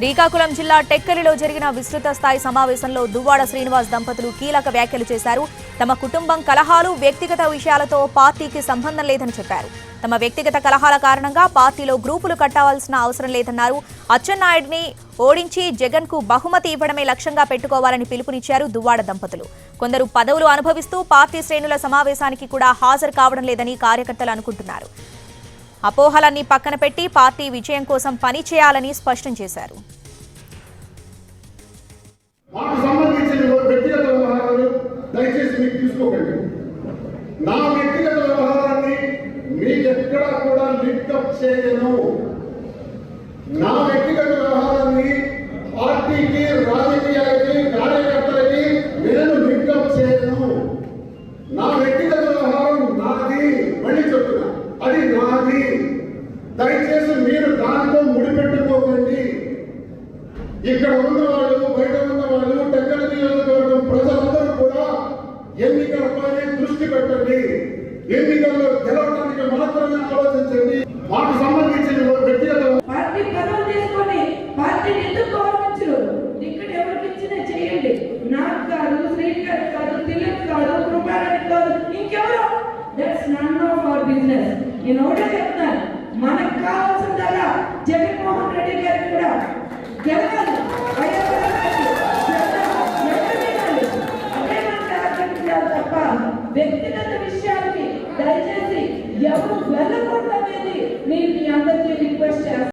శ్రీకాకుళం జిల్లా టెక్కలిలో జరిగిన విస్తృత స్థాయి సమావేశంలో దువ్వాడ శ్రీనివాస్ దంపతులు కీలక వ్యాఖ్యలు చేశారు. తమ కుటుంబం కలహాలు వ్యక్తిగత విషయాలతో పార్టీకి సంబంధం లేదని చెప్పారు. తమ వ్యక్తిగత కలహాల కారణంగా పార్టీలో గ్రూపులు కట్టవలసిన అవసరం లేదన్నారు. అచ్చెన్నాయుడిని ఓడించి జగన్కు బహుమతి ఇవ్వడమే లక్ష్యంగా పెట్టుకోవాలని పిలుపునిచ్చారు దువ్వాడ దంపతులు. కొందరు పదవులు అనుభవిస్తూ పార్టీ శ్రేణుల సమావేశానికి కూడా హాజరు కావడం లేదని కార్యకర్తలు అనుకుంటున్నారు. అపోహలన్నీ పక్కన పెట్టి పార్టీ విజయం కోసం పని చేయాలని స్పష్టం చేశారు. మీకు తీసుకోకండి. నా వ్యక్తిగత వ్యవహారాన్ని మీకెక్కడా కూడా లిఫ్టప్ చేయను. నా వ్యక్తిగత వ్యవహారాన్ని పార్టీకి రాజకీయాలకి కార్యకర్తలకి నేను లిఫ్టప్ చేయను. నా వ్యక్తిగత వ్యవహారం నాది. మళ్ళీ చెప్తున్నా అది నాది. దయచేసి మీరు దానితో ముడిపెట్టుకోకండి. ఇక్కడ ఉన్న వాళ్ళు that's none of our business నేను ఒకటే చెప్తాను మనకు కావాల్సిందల్లా జగన్మోహన్ రెడ్డి గారికి కూడా గెలవాలి. తప్ప వ్యక్తిగత విషయానికి దయచేసి ఎవరు వెళ్ళకూడదు అనేది నేను మీ అందరికీ రిక్వెస్ట్ చేస్తాను